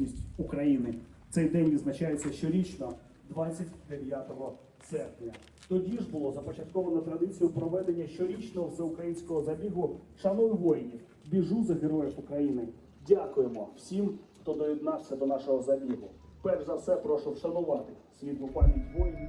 незалежність України. Цей день відзначається щорічно, 29 серпня. Тоді ж було започатковано традицію проведення щорічного всеукраїнського забігу Шануй воїнів, біжу за героїв України. Дякуємо всім, хто доєднався до нашого забігу. Перш за все, прошу вшанувати світлу пам'ять воїнів.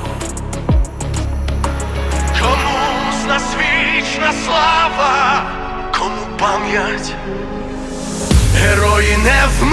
Пам'ять, герої не вмирають.